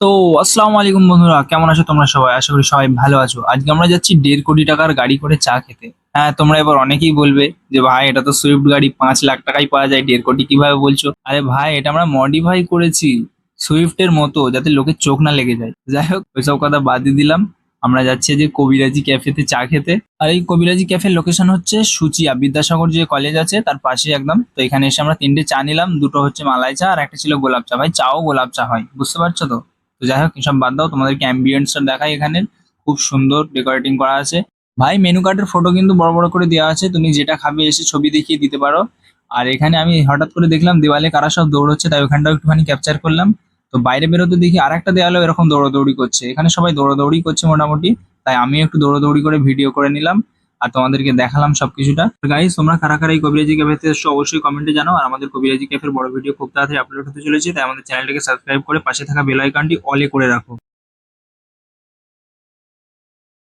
তো আসসালামু আলাইকুম বন্ধুরা, কেমন আছো তোমরা সবাই? আশা করি সবাই ভালো আছো। আজকে আমরা যাচ্ছি দেড় কোটি টাকার গাড়ি করে চা খেতে। হ্যাঁ তোমরা এবার অনেকেই বলবে যে, ভাই, এটা তো সুইফট গাড়ি, পাঁচ লাখ টাকায় পাওয়া যায়, দেড় কোটি কীভাবে বলছো? আরে ভাই, এটা আমরা মডিফাই করেছি সুইফটের মতো, যাতে লোকের চোখ না লেগে যায়। যাই হোক, ওইসব কথা বাদ দিয়ে দিলাম। আমরা যাচ্ছি যে কবিরাজি ক্যাফেতে চা খেতে। আর এই কবিরাজি ক্যাফের লোকেশন হচ্ছে সুচিয়া বিদ্যাসাগর যে কলেজ আছে, তার পাশে একদম। তো এখানে এসে আমরা তিনটে চা নিলাম। দুটো হচ্ছে মালাই চা আর একটা ছিল গোলাপ চা। ভাই, চাও গোলাপ চা হয়, বুঝতে পারছ তো? তো যাই হোক এসব বাদ দাও, তোমাদেরকে অ্যাম্বিয়েন্সটা দেখাই এখানে। খুব সুন্দর ডেকোরেটিং করা আছে। ভাই মেনু কার্ডের ফটো কিন্তু বড় বড় করে দেওয়া আছে। তুমি যেটা খাবে এসে ছবি দেখিয়ে দিতে পারো। আর এখানে আমি হঠাৎ করে দেখলাম দেওয়ালে কারা সব দৌড়চ্ছে, তাই ওখানটাও একটুখানি ক্যাপচার করলাম। তো বাইরে বেরোতে দেখি আর একটা দেওয়ালেও এরকম দৌড়াদৌড়ি করছে। এখানে সবাই দৌড়াদৌড়ি করছে মোটামুটি, তাই আমি একটু দৌড়াদৌড়ি করে ভিডিও করে নিলাম। আর তোমাদেরকে দেখালাম সবকিছুটা। গাইজ তোমরা কারা কারা এই কবিরাজি ক্যাফেতে এসছো অবশ্যই কমেন্টে জানাও। আর আমাদের কবিরাজি ক্যাফের বড় ভিডিও খুব তাড়াতাড়ি আপলোড হতে চলেছে, তাই আমাদের চ্যানেলটাকে সাবস্ক্রাইব করে পাশে থাকা বেল আইকনটি অলে করে রাখো।